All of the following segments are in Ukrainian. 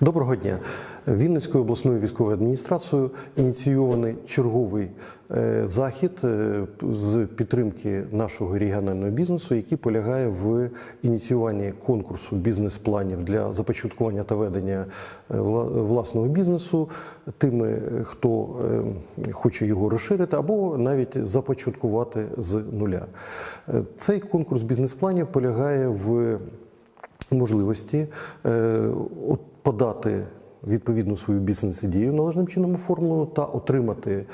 Доброго дня. Вінницькою обласною військовою адміністрацією ініційований черговий е, захід е, з підтримки нашого регіонального бізнесу, який полягає в ініціюванні конкурсу бізнес-планів для започаткування та ведення е, власного бізнесу тими, хто хоче його розширити або навіть започаткувати з нуля. Цей конкурс бізнес-планів полягає в можливості подати відповідну свою бізнес-ідею належним чином оформлену та отримати е,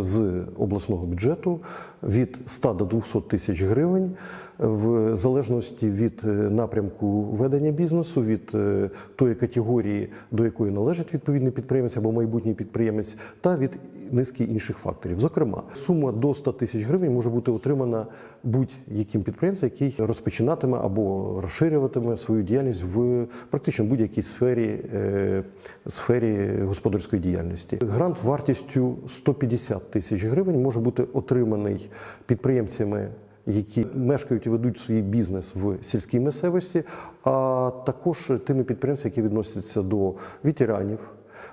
з обласного бюджету від 100 до 200 тисяч гривень в залежності від е, напрямку ведення бізнесу, від е, тої категорії, до якої належить відповідний підприємець або майбутній підприємець, та від низки інших факторів. Зокрема, сума до 100 тисяч гривень може бути отримана будь-яким підприємцем, який розпочинатиме або розширюватиме свою діяльність в практично будь-якій сфері, е, сфері господарської діяльності. Грант вартістю 150 тисяч гривень може бути отриманий підприємцями. Які мешкають і ведуть свій бізнес в сільській місцевості, а також тими підприємцями, які відносяться до ветеранів,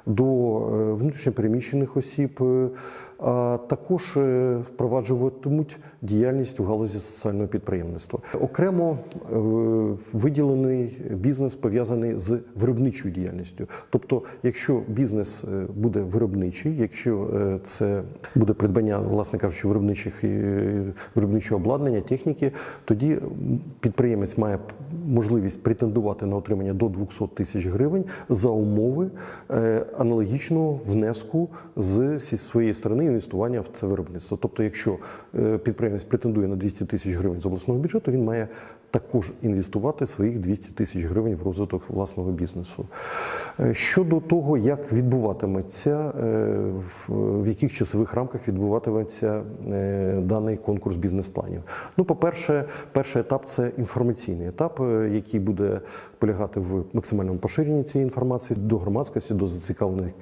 до е, внутрішньопереміщених осіб, е, а також е, впроваджуватимуть діяльність в галузі соціального підприємництва. Окремо виділений бізнес пов'язаний з виробничою діяльністю. Тобто, якщо бізнес буде виробничий, якщо це буде придбання, власне кажучи, виробничих виробничого обладнання, техніки, тоді підприємець має можливість претендувати на отримання до 200 тисяч гривень за умови аналогічного внеску з своєї сторони інвестування в це виробництво. Тобто, якщо е, підприємець претендує на 200 тисяч гривень з обласного бюджету, він має також інвестувати своїх 200 тисяч гривень в розвиток власного бізнесу. Е, Щодо того, як відбуватиметься, е, в- яких часових рамках відбуватиметься е, даний конкурс бізнес-планів. Ну, по-перше, перший етап це інформаційний етап, який буде полягати в максимальному поширенні цієї інформації до громадськості, до зацікавлених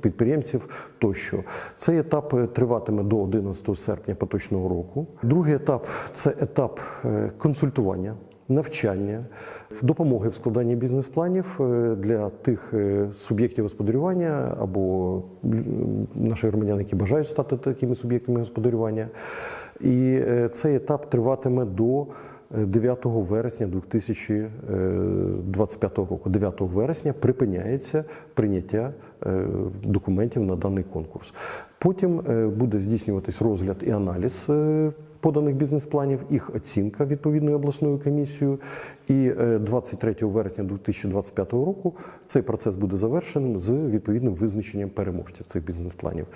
підприємців тощо. Цей етап триватиме до 11 серпня поточного року. Другий етап це етап е, консультування. Навчання, допомоги в складанні бізнес-планів е, для тих е, суб'єктів господарювання або наших громадян, які бажають стати такими суб'єктами господарювання. І е, цей етап триватиме до е, 9 вересня 2025 року. 9 вересня припиняється прийняття документів на даний конкурс. Потім буде здійснюватись розгляд і аналіз поданих бізнес-планів, їх оцінка відповідною обласною комісією. І е, 23 вересня 2025 року цей процес буде завершеним з відповідним визначенням переможців цих бізнес-планів.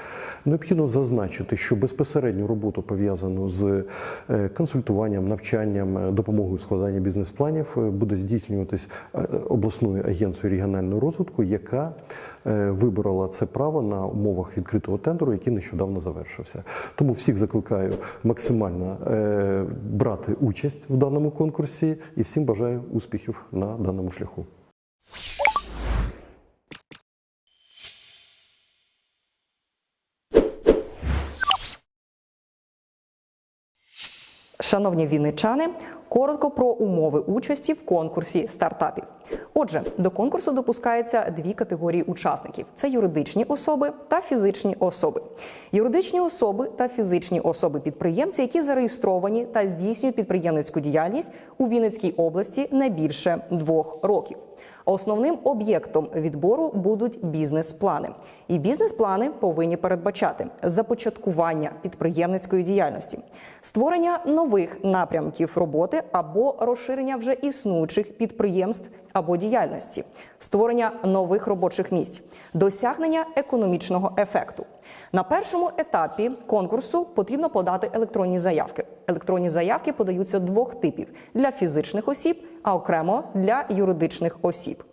Необхідно зазначити, що безпосередню роботу пов'язану з е, консультуванням, навчанням, е, допомогою в складанні бізнес-планів е, буде здійснюватись е, обласною агенцією регіонального розвитку, яка е, виборола це право на умовах відкритого тендеру, який нещодавно завершився. Тому всіх закликаю максимально е, брати участь в даному конкурсі і всім бажаю успіхів на даному шляху. Шановні вінничани, коротко про умови участі в конкурсі стартапів. Отже, до конкурсу допускаються дві категорії учасників: це юридичні особи та фізичні особи. Юридичні особи та фізичні особи-підприємці, які зареєстровані та здійснюють підприємницьку діяльність у Вінницькій області не більше двох років. Основним об'єктом відбору будуть бізнес-плани. І бізнес-плани повинні передбачати започаткування підприємницької діяльності, створення нових напрямків роботи або розширення вже існуючих підприємств або діяльності, створення нових робочих місць, досягнення економічного ефекту. На першому етапі конкурсу потрібно подати електронні заявки. Електронні заявки подаються двох типів для фізичних осіб, а окремо для юридичних осіб.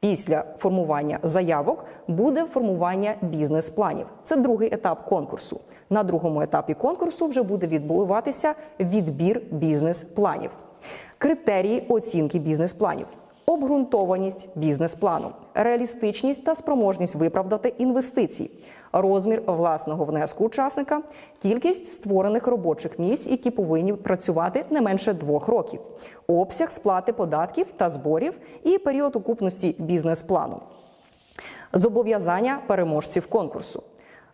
Після формування заявок буде формування бізнес-планів. Це другий етап конкурсу. На другому етапі конкурсу вже буде відбуватися відбір бізнес-планів. Критерії оцінки бізнес-планів. Обґрунтованість бізнес-плану, реалістичність та спроможність виправдати інвестиції, розмір власного внеску учасника, кількість створених робочих місць, які повинні працювати не менше двох років, обсяг сплати податків та зборів і період окупності бізнес-плану. Зобов'язання переможців конкурсу.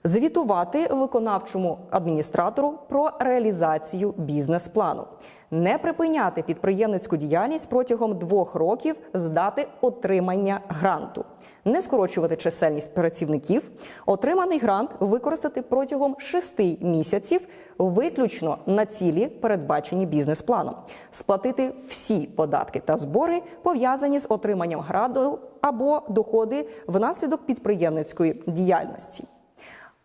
Звітувати виконавчому адміністратору про реалізацію бізнес-плану, не припиняти підприємницьку діяльність протягом двох років з дати отримання гранту, не скорочувати чисельність працівників, отриманий грант використати протягом шести місяців виключно на цілі, передбачені бізнес-планом, сплатити всі податки та збори, пов'язані з отриманням гранту або доходи внаслідок підприємницької діяльності.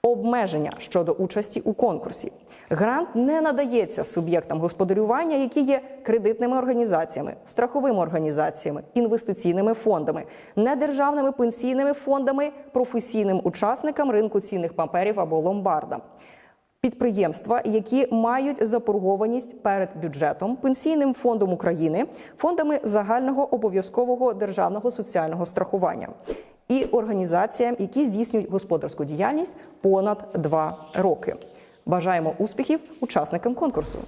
Обмеження щодо участі у конкурсі. Грант не надається суб'єктам господарювання, які є кредитними організаціями, страховими організаціями, інвестиційними фондами, недержавними пенсійними фондами, професійним учасникам ринку цінних паперів або ломбардам. Підприємства, які мають заборгованість перед бюджетом, пенсійним фондом України, фондами загального обов'язкового державного соціального страхування і організаціям, які здійснюють господарську діяльність понад два роки. Бажаємо успіхів учасникам конкурсу.